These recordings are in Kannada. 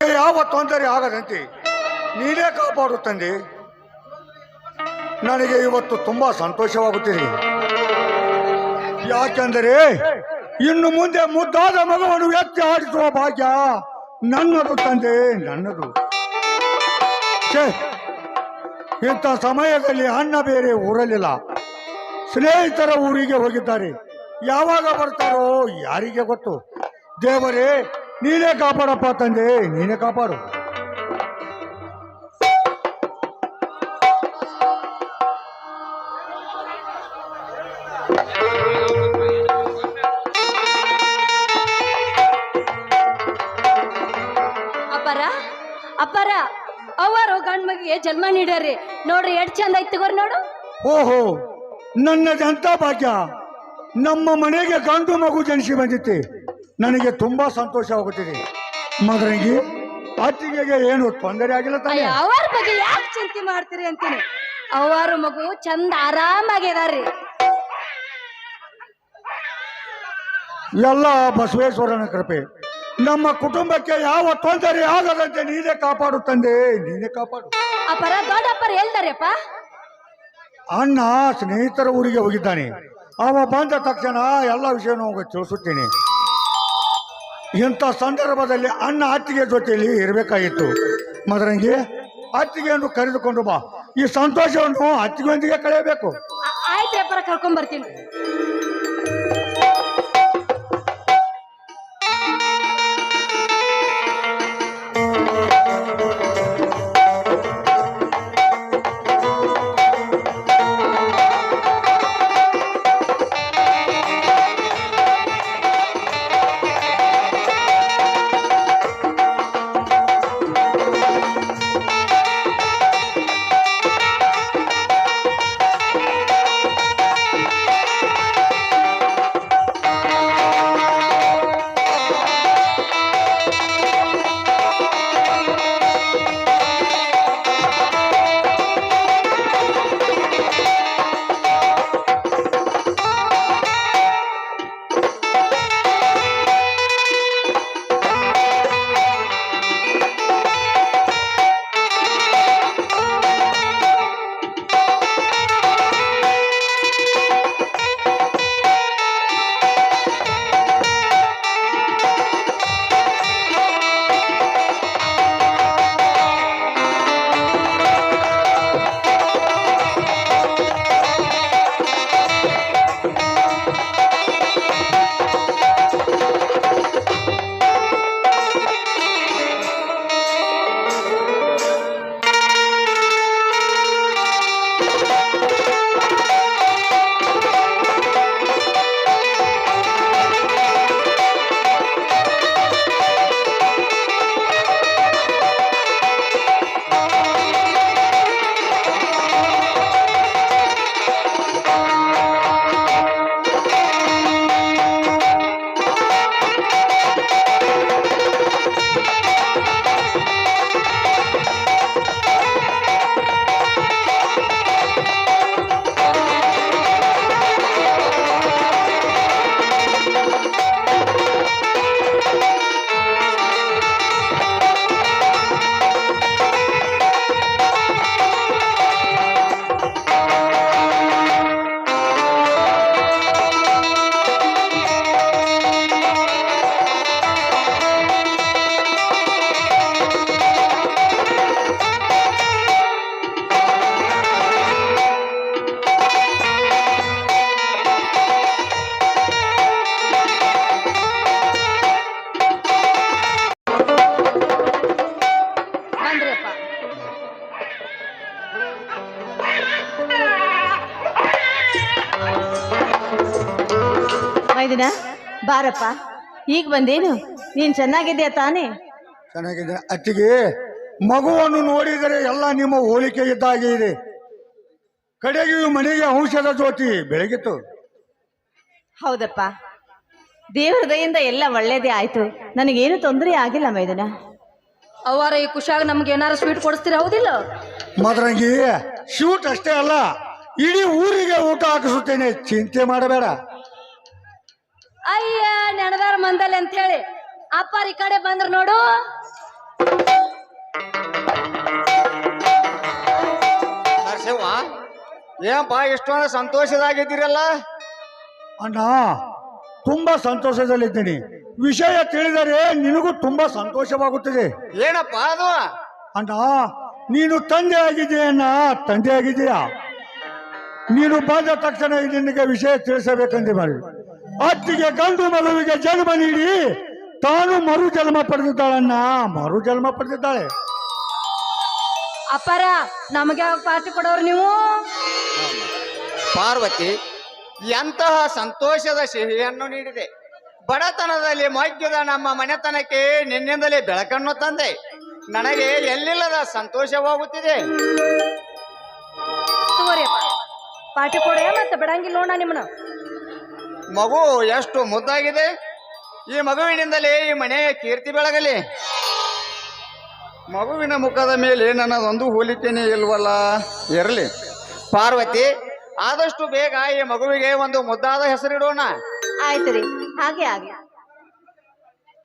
ಯಾವ ತೊಂದರೆ ಆಗದಂತೆ ನೀನೇ ಕಾಪಾಡುತ್ತಂದೆ ನನಗೆ ಇವತ್ತು ತುಂಬಾ ಸಂತೋಷವಾಗುತ್ತಿದೆ. ಯಾಕೆಂದರೆ ಇನ್ನು ಮುಂದೆ ಮುದ್ದಾದ ಮಗುವನ್ನು ಎತ್ತಿ ಆಡಿಸುವ ಭಾಗ್ಯ ನನ್ನದು ತಂದೆ, ನನ್ನದು. ಇಂಥ ಸಮಯದಲ್ಲಿ ಅಣ್ಣ ಬೇರೆ ಊರಲಿಲ್ಲ ಸ್ನೇಹಿತರ ಊರಿಗೆ ಹೋಗಿದ್ದಾರೆ. ಯಾವಾಗ ಬರ್ತಾರೋ ಯಾರಿಗೆ ಗೊತ್ತು. ದೇವರೇ ನೀನೇ ಕಾಪಾಡಪ್ಪ ತಂದೆ ನೀನೇ ಕಾಪಾಡು. ಅಪ್ಪರ ಅಪ್ಪರ ಅವರು ಗಂಡ್ ಮಗಿಗೆ ಜನ್ಮ ನೀಡ್ಯಾರಿ ನೋಡ್ರಿ ಎಷ್ಟ್ ಚಂದ ಐತಿ ತಗೋರಿ ನೋಡು. ಓಹೋ ನನ್ನದಂತ ಭಾಗ್ಯ. ನಮ್ಮ ಮನೆಗೆ ಗಂಡು ಮಗು ಜನಿಸಿ ಬಂದಿತ್ತೆ ನನಗೆ ತುಂಬಾ ಸಂತೋಷವಾಗುತ್ತಿದೆ ಮಗನಿಗೆ ಅತ್ತಿಗೆಗೆ ಏನು ತೊಂದರೆ ಆಗಿಲ್ಲ ತಾನೆ. ಅವರ ಬಗ್ಗೆ ಯಾಕೆ ಚಿಂತೆ ಮಾಡ್ತೀರಿ ಅಂತೀನಿ. ಅವರ ಮಗು ಚಂದ ಆರಾಮಾಗಿದಾರ್ರಿ ಎಲ್ಲ ಬಸವೇಶ್ವರನ ಕೃಪೆ. ನಮ್ಮ ಕುಟುಂಬಕ್ಕೆ ಯಾವ ತೊಂದರೆ ಆಗದಂತೆ ನೀನೇ ಕಾಪಾಡು ತಂದೆ ನೀನೇ ಕಾಪಾಡು. ಅಪರ ದೊಡ್ಡಪ್ಪರ ಹೇಳ್ದಾರಪ್ಪ ಅಣ್ಣ ಸ್ನೇಹಿತರ ಊರಿಗೆ ಹೋಗಿದ್ದಾನೆ. ಅವ ಬಂದ ತಕ್ಷಣ ಎಲ್ಲ ವಿಷಯನೂ ಹೋಗಿ ತಿಳಿಸುತ್ತೇನೆ. ಇಂಥ ಸಂದರ್ಭದಲ್ಲಿ ಅಣ್ಣ ಅತ್ತಿಗೆ ಜೊತೆಯಲ್ಲಿ ಇರಬೇಕಾಗಿತ್ತು. ಮದರಂಗಿ ಅತ್ತಿಗೆಯನ್ನು ಕರೆದುಕೊಂಡು ಬಾ. ಈ ಸಂತೋಷವನ್ನು ಅತ್ತಿಗೆಯೊಂದಿಗೆ ಕಳೆಯಬೇಕು. ಆ- ಆಯ್ತ್ರಿ ಅಪ್ಪರ ಕರ್ಕೊಂಡ್ ಬರ್ತೀನಿ. ಮೈದಿನ ಬಾರಪ್ಪ. ಈಗ ಬಂದೇನು? ನೀನ್ ಚೆನ್ನಾಗಿದ್ಯಾ ತಾನೇ? ಚೆನ್ನಾಗಿದ್ದೆ ಅತ್ತಿಗೆ ಮಗುವನ್ನು ನೋಡಿದರೆ ಎಲ್ಲ ನಿಮ್ಮ ಹೋಲಿಕೆ ಇದ್ದಾಗೆ ಇದೆ. ಕಡೆಗೆ ಮನೆಗೆ ಔಷಧ ಜ್ಯೋತಿ ಬೆಳಗಿತ್ತು. ಹೌದಪ್ಪ. ದೇವರ ದಯಿಂದ ಎಲ್ಲ ಒಳ್ಳೇದೇ ಆಯ್ತು. ನನಗೇನು ತೊಂದರೆ ಆಗಿಲ್ಲ ಮೈದನ. ಅವರ ಈ ಖುಷಿಯಾಗ ನಮ್ಗೆ ಏನಾರು ಸ್ವೀಟ್ ಕೊಡಿಸ್ತೀರ? ಹೌದಿಲ್ಲ? ಮದ್ರಂಗಿ ಶೂಟ್ ಅಷ್ಟೇ ಅಲ್ಲ ಇಡೀ ಊರಿಗೆ ಊಟ ಹಾಕಿಸುತ್ತೇನೆ. ಚಿಂತೆ ಮಾಡಬೇಡ. ಅಯ್ಯ ನೆನದಾರ ಮಂದಲ್ಲಿ ಅಂತ ಹೇಳಿ ಅಪ್ಪಾರ ಈ ಕಡೆ ಬಂದ್ರ ನೋಡು. ನರಸಿಂಹ ಏನಪ್ಪ ಇಷ್ಟೊಂದು ಸಂತೋಷದಾಗಿದ್ದೀರಲ್ಲ? ಅಣ್ಣ ತುಂಬಾ ಸಂತೋಷದಲ್ಲಿದ್ದೀನಿ. ವಿಷಯ ತಿಳಿದರೆ ನಿನಗೂ ತುಂಬಾ ಸಂತೋಷವಾಗುತ್ತದೆ. ಏನಪ್ಪ ಅದು? ಅಣ್ಣ ನೀನು ತಂದೆ ಆಗಿದೆಯನ್ನ ತಂದೆ ಆಗಿದೆಯಾ ನೀನು ಬಂದ ತಕ್ಷಣ ನಿನಗೆ ವಿಷಯ ತಿಳಿಸಬೇಕಂತೆ ಮಾಡಿ. ಅತ್ತಿಗೆ ಗಂಡು ಮಗುವಿಗೆ ಜನ್ಮ ನೀಡಿ ತಾನು ಮರು ಜನ್ಮ ಪಡೆದಿದ್ದಾಳನ್ನ ಮರು ಜನ್ಮ ಪಡೆದಿದ್ದಾಳೆ. ಅಪ್ಪಾರ ನಮಗೆ ಯಾವಾಗ ಪಾರ್ಟಿ ಕೊಡೋರು ನೀವು? ಪಾರ್ವತಿ ಎಂತಹ ಸಂತೋಷದ ಸಿಹಿಯನ್ನು ನೀಡಿದೆ. ಬಡತನದಲ್ಲಿ ಮಗ್ಗಿದ ನಮ್ಮ ಮನೆತನಕ್ಕೆ ನಿನ್ನಿಂದಲೇ ಬೆಳಕನ್ನು ತಂದೆ. ನನಗೆ ಎಲ್ಲಿಲ್ಲದ ಸಂತೋಷವಾಗುತ್ತಿದೆ. ತಗೋರಿ ಅಪ್ಪ ಪಾರ್ಟಿ ಕೊಡೆ ಮತ್ತೆ ಬಿಡಂಗಿಲ್ಲ ನೋಡ ನಿಮ್ಮನ್ನ. ಮಗು ಎಷ್ಟು ಮುದ್ದಾಗಿದೆ? ಈ ಮಗುವಿನಿಂದಲೇ ಈ ಮನೆಯ ಕೀರ್ತಿ ಬೆಳಗಲಿ. ಮಗುವಿನ ಮುಖದ ಮೇಲೆ ನನ್ನದೊಂದು ಹೋಲಿಕೆನೇ ಇಲ್ವಲ್ಲ? ಇರಲಿ. ಪಾರ್ವತಿ ಆದಷ್ಟು ಬೇಗ ಈ ಮಗುವಿಗೆ ಒಂದು ಮುದ್ದಾದ ಹೆಸರಿಡೋಣ. ಆಯ್ತು ರೀ. ಹಾಗೆ ಹಾಗೆ.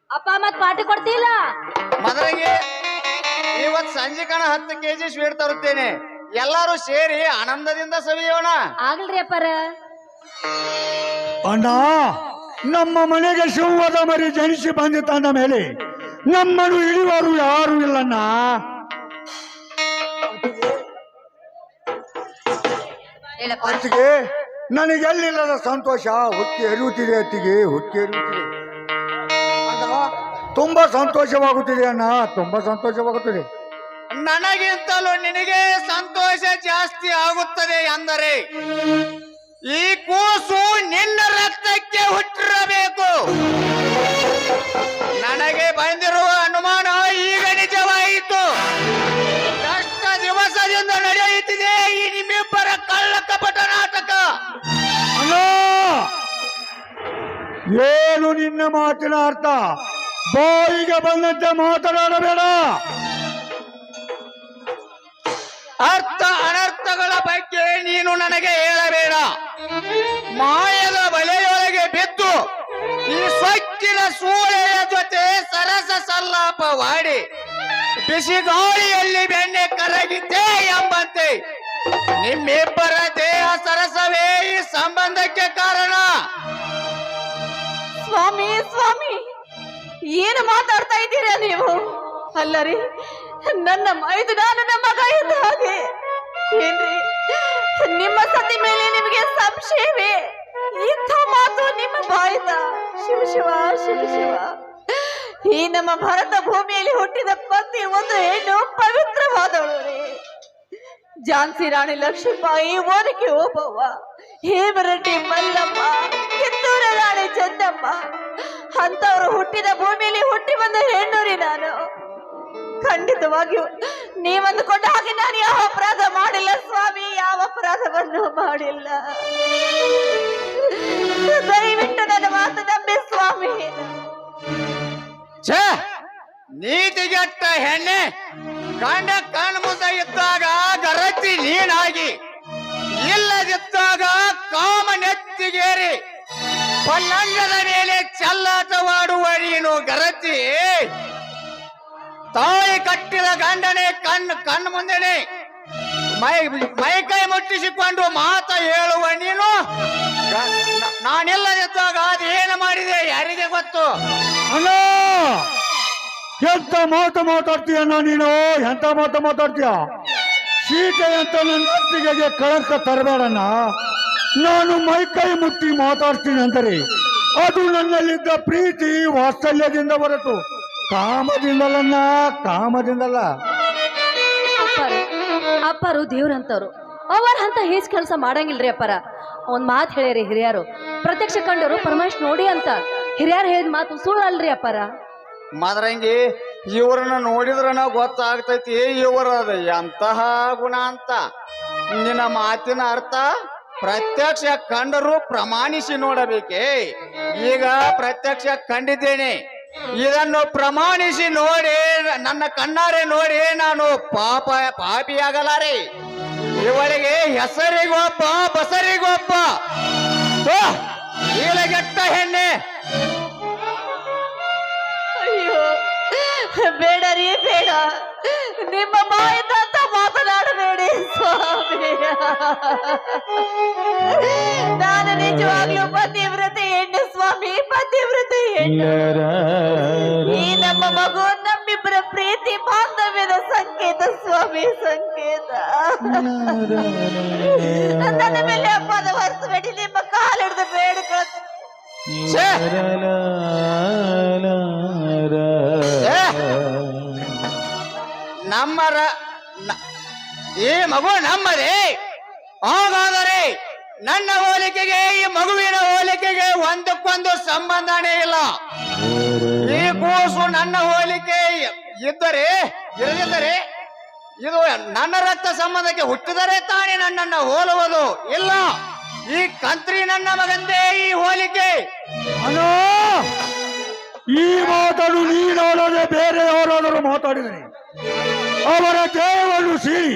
ಅಪ್ಪ ಮತ್ ಪಾರ್ಟಿ ಕೊಡ್ತಿಲ್ಲ ಮದರಂಗಿ ಇವತ್ ಸಂಜೆ ಕಣ ಹತ್ತು ಕೆಜಿ ಸ್ವೀಟ್ ತರುತ್ತೇನೆ. ಎಲ್ಲರೂ ಸೇರಿ ಆನಂದದಿಂದ ಸವಿಯೋಣ. ಆಗಲ್ರಿ ಅಪ್ಪಾರ. ಅಣ್ಣ ನಮ್ಮ ಮನೆಗೆ ಶಿವದ ಮರಿ ಜನಿಸಿ ಬಂದಿತ್ತಂದ ಮೇಲೆ ನಮ್ಮನ್ನು ಇಳಿಯುವರು ಯಾರು ಇಲ್ಲಣ್ಣ. ಅತ್ತಿಗೆ ನನಗೆ ಎಲ್ಲಿಲ್ಲದ ಸಂತೋಷ? ಹುಕ್ಕಿ ಎರಿಯುತ್ತಿದೆ ಅತ್ತಿಗೆ ಹುಕ್ಕಿ ಎರಿಯುತ್ತಿದೆ. ಅಣ್ಣ ತುಂಬಾ ಸಂತೋಷವಾಗುತ್ತಿದೆ ಅಣ್ಣ ತುಂಬಾ ಸಂತೋಷವಾಗುತ್ತಿದೆ. ನನಗಿಂತಲೂ ನಿನಗೆ ಸಂತೋಷ ಜಾಸ್ತಿ ಆಗುತ್ತದೆ ಅಂದರೆ ಈ ಕೂಸು ನಿನ್ನ ರಕ್ತಕ್ಕೆ ಹುಟ್ಟಿರಬೇಕು. ನನಗೆ ಬಂದಿರುವ ಅನುಮಾನ ಈಗ ನಿಜವಾಯಿತು. ಕಷ್ಟ ದಿವಸದಿಂದ ನಡೆಯುತ್ತಿದೆ ಈ ನಿಮ್ಮಿಬ್ಬರ ಕಳ್ಳ ಕಪಟ ನಾಟಕ ಏನು ನಿನ್ನ ಮಾತಿನ ಅರ್ಥ? ಬಾಯಿಗೆ ಬಂದಂತೆ ಮಾತನಾಡಬೇಡ. ಅರ್ಥ ಅನರ್ಥಗಳ ಬಗ್ಗೆ ನೀನು ನನಗೆ ಹೇಳಬೇಡ. ಮಾಯದ ಬಲೆಯೊಳಗೆ ಬಿದ್ದು ಈ ಸೊಕ್ಕಿನ ಸೂರ್ಯನ ಜೊತೆ ಸರಸ ಸಲ್ಲಾಪವಾಡಿ ಬಿಸಿ ಗಾಳಿಯಲ್ಲಿ ಬೆಣ್ಣೆ ಕರಗಿದ್ದೆ ಎಂಬಂತೆ ನಿಮ್ಮಿಬ್ಬರ ದೇಹ ಸರಸವೇ ಈ ಸಂಬಂಧಕ್ಕೆ ಕಾರಣ? ಸ್ವಾಮಿ ಸ್ವಾಮಿ, ಏನು ಮಾತಾಡ್ತಾ ಇದ್ದೀರಾ ನೀವು? ಅಲ್ಲರಿ, ನನ್ನ ಮೈದು ನಾನು ನಮ್ಮ ಮಗ ಇದ್ದ ಹಾಗೆ. ಏನ್ರಿ? ನಿಮ್ಮ ಸತಿ ಮೇಲೆ ನಿಮಗೆ ಸಂಶಯವೇ? ಇಂಥ ಮಾತು ನಿಮ್ಮ ಬಾಯಿದ? ಶಿವ ಶಿವ ಶಿವ ಶಿವ. ಈ ನಮ್ಮ ಭಾರತ ಭೂಮಿಯಲ್ಲಿ ಹುಟ್ಟಿದ ಪತಿ ಒಂದು ಹೆಣ್ಣು ಪವಿತ್ರವಾದವಳು ರೀ ಝಾನ್ಸಿ ರಾಣಿ ಲಕ್ಷ್ಮೀಬಾಯಿ ಓದಕ್ಕೆ ಓಬವ್ವ ಹೇಮರಡ್ಡಿ ಮಲ್ಲಮ್ಮ, ಕಿತ್ತೂರ ರಾಣಿ ಚಂದಮ್ಮ ಅಂತವರು ಹುಟ್ಟಿದ ಭೂಮಿಯಲ್ಲಿ ಹುಟ್ಟಿ ಬಂದ ಹೆಣ್ಣು ರೀ ನಾನು. ಖಂಡಿತವಾಗಿಯೂ ನೀವಂದುಕೊಂಡ ಹಾಗೆ ನಾನು ಯಾವ ಅಪರಾಧ ಮಾಡಿಲ್ಲ ಸ್ವಾಮಿ, ಯಾವ ಅಪರಾಧವನ್ನು ಮಾಡಿಲ್ಲ. ದಯವಿಟ್ಟು ನನ್ನ ಮಾತು ನಂಬಿ ಸ್ವಾಮಿ. ಛೇ, ನೀತಿಗೆಟ್ಟ ಹೆಣ್ಣೆ, ಕಂಡ ಕಣ್ ಮುಂದೆ ಇದ್ದಾಗ ಗರಚಿ ನೀನಾಗಿ, ಇಲ್ಲದಿದ್ದಾಗ ಕಾಮ ನೆತ್ತಿಗೇರಿ, ಪಲ್ಲಂಗದ ಮೇಲೆ ಚಲ್ಲಾಟವಾಡುವ ನೀನು ಗರತಿ ತಾಯಿ ಕಟ್ಟಿದ ಗಂಡನೆ, ಕಣ್ಣು ಕಣ್ಣು ಮುಂದೆನೆ. ಮೈ ಮೈಕೈ ಮುಟ್ಟಿಸಿಕೊಂಡು ಮಾತ ಹೇಳುವ ನೀನು? ನಾನಿಲ್ಲದಿದ್ದಾಗ ಅದು ಏನು ಮಾಡಿದೆ? ಯಾರಿಗೆ ಗೊತ್ತು? ಅಲ್ಲೋ ಎಂತ ಮಾತು ಮಾತಾಡ್ತೀಯಣ್ಣ ನೀನು? ಎಂತ ಮಾತು ಮಾತಾಡ್ತೀಯ? ಸೀತೆ ಅಂತ ನನ್ನ ಅತ್ತಿಗೆಗೆ ಕಳಂಕ ತರಬೇಡಣ್ಣ ನಾನು ಮೈ ಕೈ ಮುಟ್ಟಿ ಮಾತಾಡ್ತೀನಿ ಅಂತಾರೆ ಅದು ನನ್ನಲ್ಲಿದ್ದ ಪ್ರೀತಿ, ವಾತ್ಸಲ್ಯದಿಂದ ಹೊರತು ಕಾಮದಿಂದಲನ್ನ ಕಾಮದಿಂದಲ್ಲ ಅಪ್ಪಾರು ಅಪ್ಪಾರು ದೇವ್ರಂತವ್ರು. ಅವರ ಅಂತ ಹೇಜ್ ಕೆಲಸ ಮಾಡಂಗಿಲ್ರಿ ಅಪ್ಪಾರ. ಒಂದ್ ಮಾತು ಹೇಳ್ಯಾರಿ ಹಿರಿಯರು. ಪ್ರತ್ಯಕ್ಷ ಕಂಡವರು ಪರಮೇಶ್ ನೋಡಿ ಅಂತ. ಹಿರಿಯರು ಹೇಳಿದ ಮಾತು ಸುಳ್ಳಲ್ರಿ ಅಪ್ಪಾರ. ಮದರಂಗಿ ಇವ್ರನ್ನ ನೋಡಿದ್ರನ ಗೊತ್ತಾಗ್ತೈತಿ ಇವರದ ಎಂತಹ ಗುಣ ಅಂತ ನಿನ್ನ ಮಾತಿನ ಅರ್ಥ ಪ್ರತ್ಯಕ್ಷ ಕಂಡರು ಪ್ರಮಾಣಿಸಿ ನೋಡಬೇಕೇ. ಈಗ ಪ್ರತ್ಯಕ್ಷ ಕಂಡಿದ್ದೇನೆ. ಇದನ್ನು ಪ್ರಮಾಣಿಸಿ ನೋಡಿ ನನ್ನ ಕಣ್ಣಾರೆ ನೋಡಿ ನಾನು ಪಾಪ ಪಾಪಿಯಾಗಲಾರೆ. ಇವಳಿಗೆ ಹೆಸರಿಗೊಬ್ಬ ಬಸರಿಗೊಬ್ಬ. ಇಳಗೆಟ್ಟ ಹೆಣ್ಣೆ. ಅಯ್ಯೋ ಬೇಡ ರೀ ಬೇಡ. ನಿಮ್ಮ ಅಂತ ಮಾತನಾಡಬೇಡಿ ಸ್ವಾಮಿ. ನಾನು ನಿಜವಾಗ್ಲೂ ಹೆಣ್ಣು ಹೆಣ್ಣು ಈ ನಮ್ಮ ಮಗು ನಮ್ಮಿಬ್ಬರ ಪ್ರೀತಿ ಬಾಂಧವ್ಯದ ಸಂಕೇತ ಸ್ವಾಮಿ ಸಂಕೇತ ನನ್ನ ಮೇಲೆ ಅಪ್ಪದ ಹೊರಿಸಬೇಡಿ ನಿಮ್ಮ ಕಾಲಿಡ್ದು! ಏ! ನಮ್ಮರ ಈ ಮಗು ನಮ್ಮರೇ ಹಾಗಾದರೆ ನನ್ನ ಹೋಲಿಕೆಗೆ, ಈ ಮಗುವಿನ ಹೋಲಿಕೆಗೆ ಒಂದಕ್ಕೊಂದು ಸಂಬಂಧನೇ ಇಲ್ಲ. ಈ ಕೂಸು ನನ್ನ ಹೋಲಿಕೆ ಇದ್ದರೆ ಇರದಿದ್ದರೆ ಇದು ನನ್ನ ರಕ್ತ ಸಂಬಂಧಕ್ಕೆ ಹುಟ್ಟಿದರೆ ತಾನೇ ನನ್ನನ್ನ ಹೋಲುವುದು. ಇಲ್ಲ, ಈ ಕಂತ್ರಿ ನನ್ನ ಮಗಂದೇ ಈ ಹೋಲಿಕೆ. ಅಲೋ ಈ ಮಾತನ್ನು ನೀನೋಡದೆ ಬೇರೆ ಯಾರಾದರೂ ಮಾತಾಡಿದರೆ, ಅವರ ದೇಹವನ್ನು ಸೀಳಿ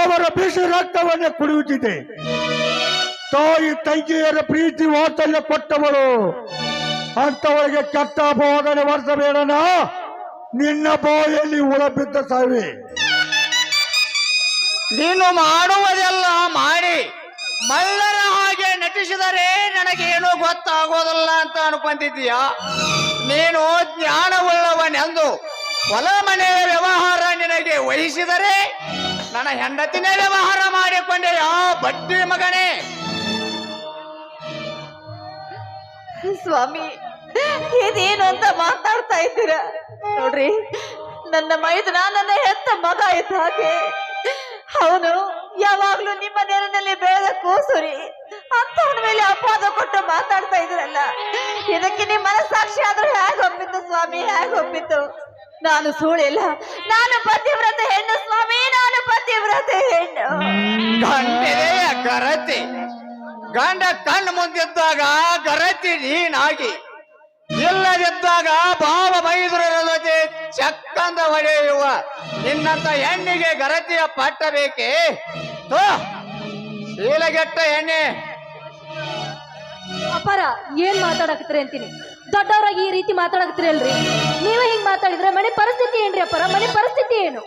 ಅವರ ಬಿಸಿ ರಕ್ತವನ್ನೇ ಕುಡಿಯುತ್ತಿದ್ದೆ. ತಾಯಿ ತಂಗಿಯರ ಪ್ರೀತಿ ವಾತ್ಸಲ್ಯ ಕೊಟ್ಟವಳು. ಅಂತವಳಿಗೆ ಕೆಟ್ಟ ಬೋಧನೆ ವರ್ಷಬೇಡನ ನಿನ್ನ ಬಾಯಲ್ಲಿ ಉಳಬಿದ್ದ ಬಿದ್ದ ಸಾವೆ ನೀನು ಮಾಡುವುದೆಲ್ಲ ಮಾಡಿ. ಮಲ್ಲರ ಹಾಗೆ ನಟಿಸಿದರೆ ನನಗೇನು ಗೊತ್ತಾಗೋದಿಲ್ಲ ಅಂತ ಅನ್ಕೊಂತಿದ್ದೀಯ ನೀನು ಜ್ಞಾನವುಳ್ಳವನೆಂದು ಹೊಲ ಮನೆಯ ವ್ಯವಹಾರ ನಿನಗೆ ವಹಿಸಿದರೆ ನನ್ನ ಹೆಂಡತಿನೇ ವ್ಯವಹಾರ ಮಾಡಿಕೊಂಡೆ ಯಾ ಬಡ್ಡಿ ಮಗನೇ? ಸ್ವಾಮಿ, ಇದೇನು ಅಂತ ಮಾತಾಡ್ತಾ ಇದ್ದೀರ? ನೋಡ್ರಿ, ನನ್ನ ಮೈದನ ನನ್ನ ಹೆತ್ತ ಮಗ ಇದ್ದ ಹಾಗೆ. ಅವನು ಯಾವಾಗ್ಲೂ ನಿಮ್ಮ ನೆರನಲ್ಲಿ ಬೆಳೆದ ಕೂಸುರಿ. ಅಂತವನ ಮೇಲೆ ಅಪವಾದ ಕೊಟ್ಟು ಮಾತಾಡ್ತಾ ಇದ್ರಲ್ಲ ಇದಕ್ಕೆ ನಿಮ್ಮ ಮನಸ್ಸಾಕ್ಷಿ ಆದ್ರೂ ಹೇಗೆ ಒಪ್ಪಿತ್ತು ಸ್ವಾಮಿ? ಹೇಗೆ ಒಪ್ಪಿತ್ತು? ನಾನು ಸುಳಿಲ್ಲ ನಾನು ಪತಿವ್ರತೆ ಹೆಣ್ಣು ಸ್ವಾಮಿ, ನಾನು ಪತಿವ್ರತೆ ಹೆಣ್ಣು. ಕರತೆ? ಗಂಡ ಕಣ್ಣು ಮುಂದಿದ್ದಾಗ ಗರತಿ ನೀನಾಗಿ. ಇಲ್ಲದಿದ್ದಾಗ ಬಾಬ ಜೊತೆ ಚಕ್ಕಂದ ಹೊಡೆಯುವ ನಿನ್ನಂತ ಹೆಣ್ಣಿಗೆ ಗರತಿಯ ಪಟ್ಟ ಬೇಕೇ? ಶೀಲಗೆಟ್ಟ ಎಣ್ಣೆ ಅಪರ, ಏನ್ ಮಾತಾಡಕತ್ರಿ ಅಂತೀನಿ? ದೊಡ್ಡವರಾಗಿ ಈ ರೀತಿ ಮಾತಾಡಕತ್ರಿ ಅಲ್ರಿ? ನೀವೇ ಹಿಂಗ್ ಮಾತಾಡಿದ್ರೆ ಮನೆ ಪರಿಸ್ಥಿತಿ ಏನ್ರಿ ಅಪ್ಪರ ಮನೆ ಪರಿಸ್ಥಿತಿ ಏನು?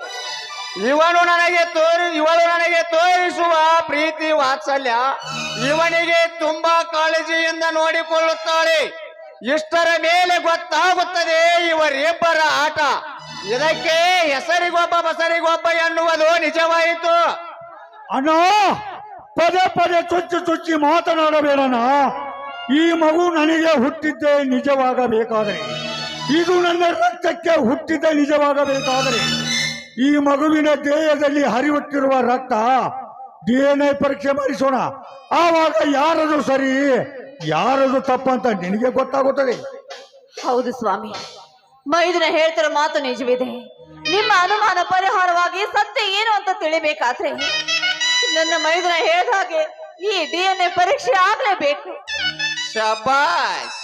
ಇವನು ನನಗೆ ತೋರಿ, ಇವಳು ನನಗೆ ತೋರಿಸುವ ಪ್ರೀತಿ, ವಾತ್ಸಲ್ಯ ಇವನಿಗೆ ತುಂಬಾ ಕಾಳಜಿಯಿಂದ ನೋಡಿಕೊಳ್ಳುತ್ತಾಳೆ. ಇಷ್ಟರ ಮೇಲೆ ಗೊತ್ತಾಗುತ್ತದೆ ಇವರಿಬ್ಬರ ಆಟ. ಇದಕ್ಕೆ ಹೆಸರಿಗೊಬ್ಬ, ಬಸರಿಗೊಬ್ಬ ಎನ್ನುವುದು ನಿಜವಾಯಿತು. ಅಣ್ಣ, ಪದೇ ಪದೇ ಚುಚ್ಚು ಚುಚ್ಚಿ ಮಾತನಾಡಬೇಡಣ ಈ ಮಗು ನನಗೆ ಹುಟ್ಟಿದ್ದೇ ನಿಜವಾಗಬೇಕಾದರೆ, ಇದು ನನ್ನ ರಕ್ತಕ್ಕೆ ಹುಟ್ಟಿದ್ದೇ ನಿಜವಾಗಬೇಕಾದರೆ ಈ ಮಗುವಿನ ದೇಹದಲ್ಲಿ ಹರಿಯುತ್ತಿರುವ ರಕ್ತ ಡಿ ಎನ್ ಐ ಪರೀಕ್ಷೆ ಮಾಡಿಸೋಣ. ಆವಾಗ ಯಾರದು ಸರಿ ಯಾರದು ತಪ್ಪಂತ ನಿನಗೆ ಗೊತ್ತಾಗುತ್ತದೆ. ಹೌದು ಸ್ವಾಮಿ. ಮೈದಿನ ಹೇಳ್ತಿರೋ ಮಾತು ನಿಜವಿದೆ. ನಿಮ್ಮ ಅನುಮಾನ ಪರಿಹಾರವಾಗಿ ಸತ್ಯ ಏನು ಅಂತ ತಿಳಿಬೇಕಾದ್ರೆ ನನ್ನ ಮೈದುನ ಹೇಳಿದ ಹಾಗೆ ಈ ಡಿ ಎನ್ ಎ ಪರೀಕ್ಷೆ ಆಗ್ಲೇಬೇಕು. ಶಬಾಷ್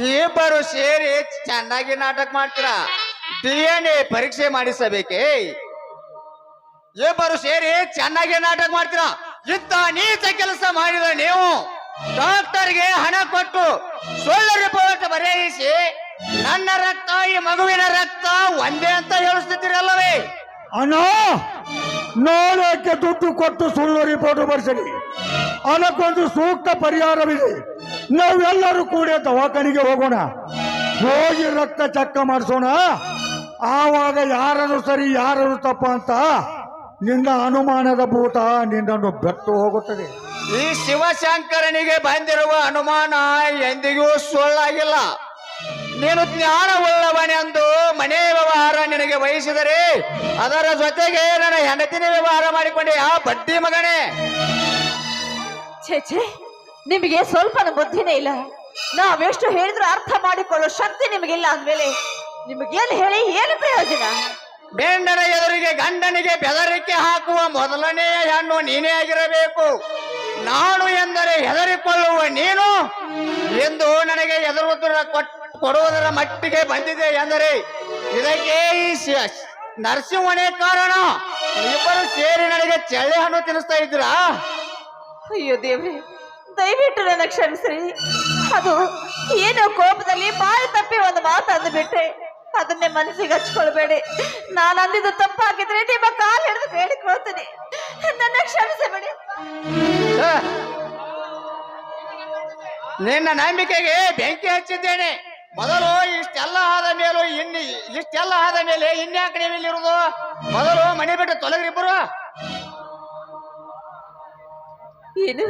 ಇಬ್ಬರು ಸೇರಿ ಚೆನ್ನಾಗಿ ನಾಟಕ ಮಾಡ್ತೀರಾ? ಡಿ ಎನ್ ಎ ಪರೀಕ್ಷೆ ಮಾಡಿಸಬೇಕೇ? ಇಬ್ಬರು ಸೇರಿ ಚೆನ್ನಾಗಿ ನಾಟಕ ಮಾಡ್ತೀರಾ? ಇಂಥ ನೀಚ ಕೆಲಸ ಮಾಡಿದ ನೀವು ಡಾಕ್ಟರ್ಗೆ ಹಣ ಕೊಟ್ಟು ಸುಳ್ಳು ರಿಪೋರ್ಟ್ ಬರೆಯಿಸಿ ನನ್ನ ರಕ್ತ, ಈ ಮಗುವಿನ ರಕ್ತ ಒಂದೇ ಅಂತ ಹೇಳಿಸ್ತಿದ್ದೀರಲ್ಲವೇ? ಅಣ್ಣ ನೋಡಕ್ಕೆ ದುಡ್ಡು ಕೊಟ್ಟು ಸುಳ್ಳು ರಿಪೋರ್ಟ್ ಬರ್ಸಲಿ ಅದಕ್ಕೊಂದು ಸೂಕ್ತ ಪರಿಹಾರವಿದೆ. ನಾವೆಲ್ಲರೂ ಕೂಡ ದವಾಖಾನಿಗೆ ಹೋಗೋಣ. ಹೋಗಿ ರಕ್ತ ಚಕ್ಕ ಮಾಡಿಸೋಣ. ಆವಾಗ ಯಾರನ್ನು ಸರಿ ಯಾರನ್ನು ತಪ್ಪ ಅಂತ ನಿನ್ನ ಅನುಮಾನದ ಭೂತ ನಿನ್ನನ್ನು ಬೆಟ್ಟು ಹೋಗುತ್ತದೆ. ಈ ಶಿವಶಂಕರನಿಗೆ ಬಂದಿರುವ ಅನುಮಾನ ಎಂದಿಗೂ ಸುಳ್ಳಾಗಿಲ್ಲ. ನೀನು ಜ್ಞಾನವುಳ್ಳವನೆಂದು ಮನೆ ವ್ಯವಹಾರ ನಿನಗೆ ವಹಿಸಿದರೆ ಅದರ ಜೊತೆಗೆ ನನ್ನ ಹೆಂಡತಿನ ವ್ಯವಹಾರ ಮಾಡಿಕೊಂಡೆ ಆ ಬಡ್ಡಿ ಮಗನೇ. ಛೇ ಛೇ ನಿಮಗೆ ಸ್ವಲ್ಪನ ಬುದ್ಧಿನೇ ಇಲ್ಲ. ನಾವೆಷ್ಟು ಹೇಳಿದ್ರು ಅರ್ಥ ಮಾಡಿಕೊಳ್ಳೋ ಶಕ್ತಿ ನಿಮಗಿಲ್ಲ ಅಂದ್ಮೇಲೆ ನಿಮಗೇನು ಹೇಳಿ ಏನು ಪ್ರಯೋಜನ? ಬೆಂಡನ ಎದುರಿಗೆ ಗಂಡನಿಗೆ ಬೆದರಿಕೆ ಹಾಕುವ ಮೊದಲನೆಯ ಹೆಣ್ಣು ನೀನೇ ಆಗಿರಬೇಕು. ನಾನು ಎಂದರೆ ಹೆದರಿಕೊಳ್ಳುವ ನೀನು? ಎಂದು ನನಗೆ ಎದುರುವುದರ ಕೊಡುವುದರ ಮಟ್ಟಿಗೆ ಬಂದಿದೆ ಎಂದರೆ ಇದಕ್ಕೆ ಈ ನರಸಿಂಹನೇ ಕಾರಣ. ಇಬ್ಬರು ಸೇರಿ ನನಗೆ ಚಳ್ಳೆ ಹಣ್ಣು ತಿನ್ನಿಸ್ತಾ ಇದ್ದೀರಾ? ಅಯ್ಯೋ ದೇವ್ರಿ ದಯವಿಟ್ಟು ನನ್ನ ಕ್ಷಮಿಸ್ರಿ. ಅದು ಏನೋ ಕೋಪದಲ್ಲಿ ಬಾಯಿ ತಪ್ಪಿ ಒಂದು ಮಾತು ಅಂದ್ಬಿಟ್ರೆ ಅದನ್ನೇ ಮನಸ್ಸಿಗೆ ಹಚ್ಕೊಳ್ಬೇಡಿ. ನಾನು ಅಂದಿದ್ದು ತಪ್ಪಾಗಿದ್ರೆ ನಿಮ್ಮ ಕಾಲು ಹಿಡಿದು ಬೇಡಿಕೊಳ್ತೀನಿ. ನನ್ನ ಕ್ಷಮಿಸಬೇಡಿ! ನಿನ್ನ ನಂಬಿಕೆಗೆ ಬೆಂಕಿ ಹಚ್ಚಿದ್ದೇನೆ. ಮೊದಲು ಇಷ್ಟೆಲ್ಲ ಆದ ಮೇಲೂ ಇನ್ನು ಇಷ್ಟೆಲ್ಲ ಆದ ಮೇಲೆ ಇನ್ಯಾಕೆ ನೀವು ಇಲ್ಲಿರುವುದು? ಮೊದಲು ಮನೆ ಬಿಟ್ಟು ತೊಲಗ್ರಿಬ್ಬರು ಏನು?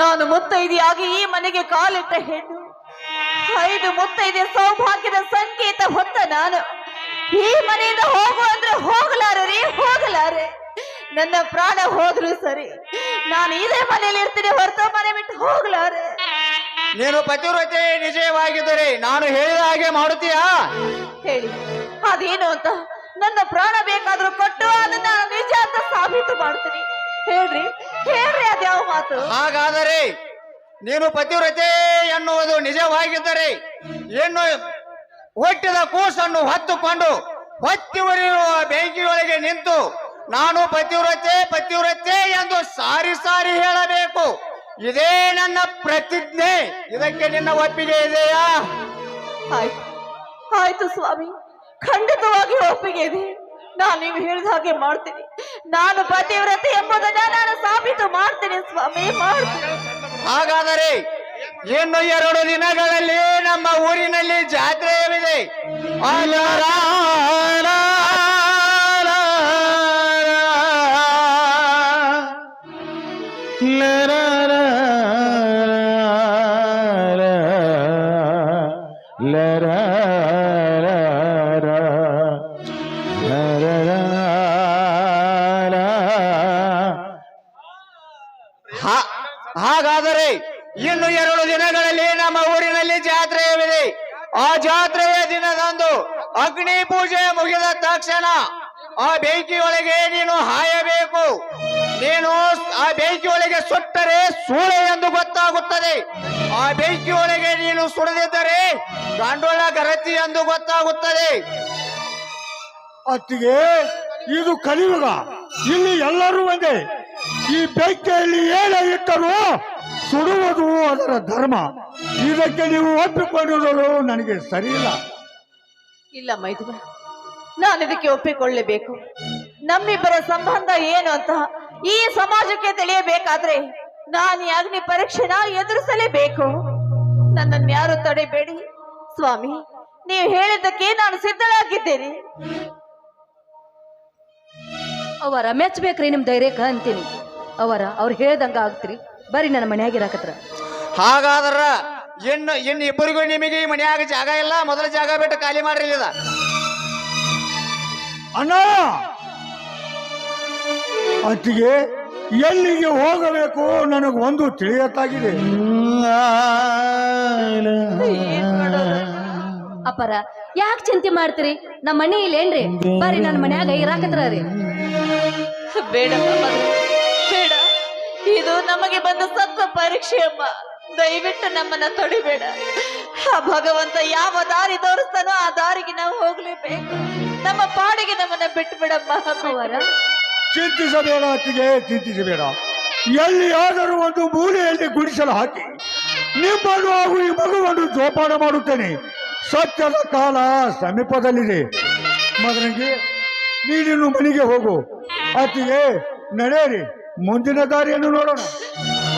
ನಾನು ಮುತ್ತೈದಿಯಾಗಿ ಈ ಮನೆಗೆ ಕಾಲಿಟ್ಟ ಹೆಣ್ಣು. ಐದು ಮುತ್ತೈದೆ ಸೌಭಾಗ್ಯದ ಸಂಕೇತ ಹೊತ್ತ ನಾನು. ಈ ಮನೆಯಿಂದ ಹೋಗು ಅಂದ್ರೆ ಹೋಗಲಾರೆ ರೀ ಹೋಗಲಾರೆ. ನನ್ನ ಪ್ರಾಣ ಹೋದ್ರು ಸರಿ. ನಾನು ಇದೇ ಮನೆಯಲ್ಲಿ ಇರ್ತೀನಿ ಹೊರತು ಮನೆ ಬಿಟ್ಟು ಹೋಗಲಾರೆ. ನೀನು ಪತಿವ್ರತೆ ನಿಜವಾಗಿದ್ದರೆ ನಾನು ಹೇಳಿದ ಹಾಗೆ ಮಾಡುತ್ತೀಯಾ? ಹೇಳಿ. ಅದೇನು ಅಂತ? ನನ್ನ ಪ್ರಾಣ ಬೇಕಾದ್ರೂ ಕೊಟ್ಟು ಅದನ್ನ ನಾನು ನಿಜ ಅಂತ ಸಾಬೀತು ಮಾಡ್ತೀನಿ. ಹೇಳ್ರಿ ಹೇಳ್ರಿ ಅದ್ಯಾವ ಮಾತು? ಹಾಗಾದರೆ ನೀನು ಪತಿವ್ರತೆ ಎನ್ನುವುದು ನಿಜವಾಗಿದ್ದರೆ ಏನು ಹುಟ್ಟಿದ ಕೂಸನ್ನು ಹೊತ್ತುಕೊಂಡು ಹೊತ್ತಿ ಉರಿಯುವ ಬೆಂಕಿಯೊಳಗೆ ನಿಂತು ನಾನು ಪತಿವ್ರತೆ ಪತಿವ್ರತೆ ಎಂದು ಸಾರಿ ಸಾರಿ ಹೇಳಬೇಕು. ಇದೇ ನನ್ನ ಪ್ರತಿಜ್ಞೆ. ಇದಕ್ಕೆ ನಿನ್ನ ಒಪ್ಪಿಗೆ ಇದೆಯಾ? ಆಯ್ತು. ಆಯ್ತು ಸ್ವಾಮಿ. ಖಂಡಿತವಾಗಿ ಒಪ್ಪಿಗೆ ಇದೆ. ನಾನು ನೀವು ಹೇಳಿದ ಹಾಗೆ ಮಾಡ್ತೀನಿ. ನಾನು ಪತಿವ್ರತೆ ಎಂಬುದನ್ನ ನಾನು ಸಾಬೀತು ಮಾಡ್ತೀನಿ ಸ್ವಾಮಿ, ಮಾಡ್ತೀನಿ. ಹಾಗಾದರೆ ಇನ್ನು ಎರಡು ದಿನಗಳಲ್ಲಿ ನಮ್ಮ ಊರಿನಲ್ಲಿ ಜಾತ್ರೆಯವಿದೆ ಹಾ- ಅಗ್ನಿ ಪೂಜೆ ಮುಗಿದ ತಕ್ಷಣ ಆ ಬೆಂಕಿಯೊಳಗೆ ನೀನು ಹಾಯಬೇಕು. ನೀನು ಆ ಬೆಂಕಿಯೊಳಗೆ ಸುಟ್ಟರೆ ಸೂಳೆ ಎಂದು ಗೊತ್ತಾಗುತ್ತದೆ. ಆ ಬೆಂಕಿಯೊಳಗೆ ನೀನು ಸುಡದಿದ್ದರೆ ಗಾಂಡೋಳ ಗರತಿ ಎಂದು ಗೊತ್ತಾಗುತ್ತದೆ. ಅತ್ತಿಗೆ, ಇದು ಕಲಿಯುಗ. ಇಲ್ಲಿ ಎಲ್ಲರೂ ಒಂದೇ. ಈ ಬೆಂಕಿಯಲ್ಲಿ ಏನೇ ಇಟ್ಟರು ಸುಡುವುದು ಅದರ ಧರ್ಮ. ಇದಕ್ಕೆ ನೀವು ಒಪ್ಪಿಕೊಂಡಿರೋದು ನನಗೆ ಸರಿಯಿಲ್ಲ. ಇಲ್ಲ ಮೈದುವ ನಾನು ಇದಕ್ಕೆ ಒಪ್ಪಿಕೊಳ್ಳಲೇಬೇಕು ನಮ್ಮಿಬ್ಬರ ಸಂಬಂಧ ಏನು ಅಂತ ಈ ಸಮಾಜಕ್ಕೆ ತಿಳಿಯಬೇಕಾದ್ರೆ ನಾನು ಯಾಗ್ನಿ ಅಗ್ನಿ ಪರೀಕ್ಷೆನ ಎದುರಿಸಲೇಬೇಕು. ನನ್ನನ್ನು ಯಾರು ತಡೆಬೇಡಿ? ಸ್ವಾಮಿ ನೀವು ಹೇಳಿದ್ದಕ್ಕೆ ನಾನು ಸಿದ್ಧಳಾಗಿದ್ದೇನೆ. ಅವರ ಮೆಚ್ಚಬೇಕ್ರಿ ನಿಮ್ ಧೈರ್ಯಕ್ಕ ಅಂತೀನಿ. ಅವರ ಅವ್ರು ಹೇಳ್ದಂಗ ಆಗ್ತೀರಿ. ಬರೀ ನನ್ನ ಮನ್ಯಾಗ ಇರಾಕತ್ರ ಹಾಗಾದ್ರ ಇನ್ನು ಇನ್ನು ಇಬ್ಬರಿಗೂ ನಿಮಗೆ ಈ ಮನ್ಯಾಗ ಜಾಗ ಇಲ್ಲ ಮೊದಲ ಜಾಗ ಬಿಟ್ಟು ಖಾಲಿ ಮಾಡ್ರಿ ಇಲ್ಲಿದ ಅಣ್ಣ! ಅತ್ತಿಗೆ ಎಲ್ಲಿಗೆ ಹೋಗಬೇಕು ನನಗೆ ಒಂದು ತಿಳಿಯತ್ತಾಗಿದೆ? ಅಪ್ಪರ ಯಾಕೆ ಚಿಂತೆ ಮಾಡ್ತೀರಿ? ನಮ್ಮ ಮನೆ ಇಲ್ಲೇನ್ರಿ? ಬರ್ರಿ ನನ್ನ ಮನ್ಯಾಗ ಇರಾಕತ್ರ ರೀ ಮಗು, ಬೇಡ. ಇದು ನಮಗೆ ಬಂದ ಸತ್ವ ಪರೀಕ್ಷೆ ಅಮ್ಮ ದಯವಿಟ್ಟು ನಮ್ಮನ್ನ ತೊಡಿಬೇಡ ಆ ಭಗವಂತ ಯಾವ ದಾರಿ ತೋರಿಸ್ತಾನೋ ಆ ದಾರಿಗೆ ನಾವು ಹೋಗ್ಲೇಬೇಕು. ನಮ್ಮ ಪಾಡಿಗೆ ನಮ್ಮನ್ನ ಬಿಟ್ಟು ಬಿಡಮ್ಮ ಅವರ. ಚಿಂತಿಸಬೇಡ ಅತ್ತಿಗೆ ಚಿಂತಿಸಬೇಡ. ಎಲ್ಲಿಯಾದರೂ ಒಂದು ಮೂಲೆಯಲ್ಲಿ ಗುಡಿಸಲು ಹಾಕಿ. ನಿಮ್ಮನ್ನು ಹಾಗೂ ಈ ಮಗುವನ್ನು ಜೋಪಾನ ಮಾಡುತ್ತೇನೆ. ಸತ್ಯದ ಕಾಲ ಸಮೀಪದಲ್ಲಿದೆ. ಮಗನಿಗೆ ನೀನಿನ್ನು ಮನೆಗೆ ಹೋಗು. ಅತ್ತಿಗೆ ನಡೆಯಿರಿ. ಮುಂದಿನ ದಾರಿಯನ್ನು ನೋಡೋಣ.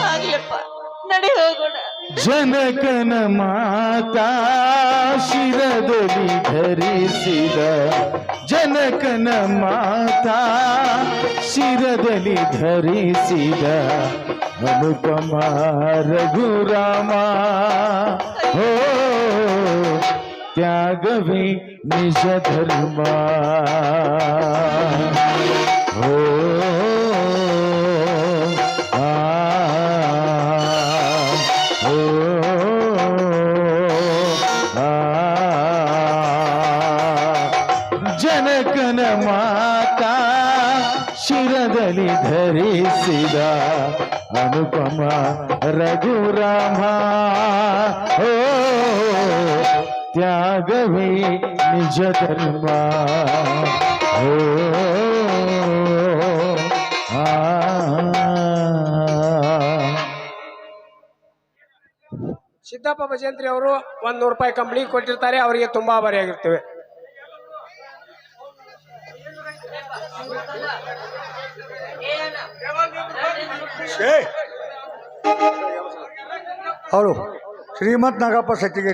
ಆಗ್ಲಪ್ಪ. ನಡಿ ಹೋಗೋಣ. ಜನಕನ ಮಾತಾ ಶಿರದಲ್ಲಿ ಧರಿಸಿದ. ಜನಕನ ಮಾತಾ ಶಿರದಲ್ಲಿ ಧರಿಸಿದ. ಅನುಪಮ ರಘುರಾಮ. ಹೋ ತ್ಯಾಗವೇ ನಿಜ ಧರ್ಮ. ಓ ಶಿರದಲ್ಲಿ ಧರಿಸಿದ ಅನುಪಮ ರಘುರಾಮ. ಓ, ತ್ಯಾಗವೇ ನಿಜ ಧರ್ಮ. ಆ. ಸಿದ್ದಪ್ಪ ಭಜಂತ್ರಿ ಅವರು ಒಂದ್ ನೂರು ರೂಪಾಯಿ ಕಂಪ್ನಿ ಕೊಟ್ಟಿರ್ತಾರೆ, ಅವರಿಗೆ ತುಂಬಾ ಆಭಾರಿಯಾಗಿರ್ತೇವೆ ಹಲೋ ಶ್ರೀಮಂತ್ ನಾಗಪ್ಪ ಸತ್ತಿಗೆ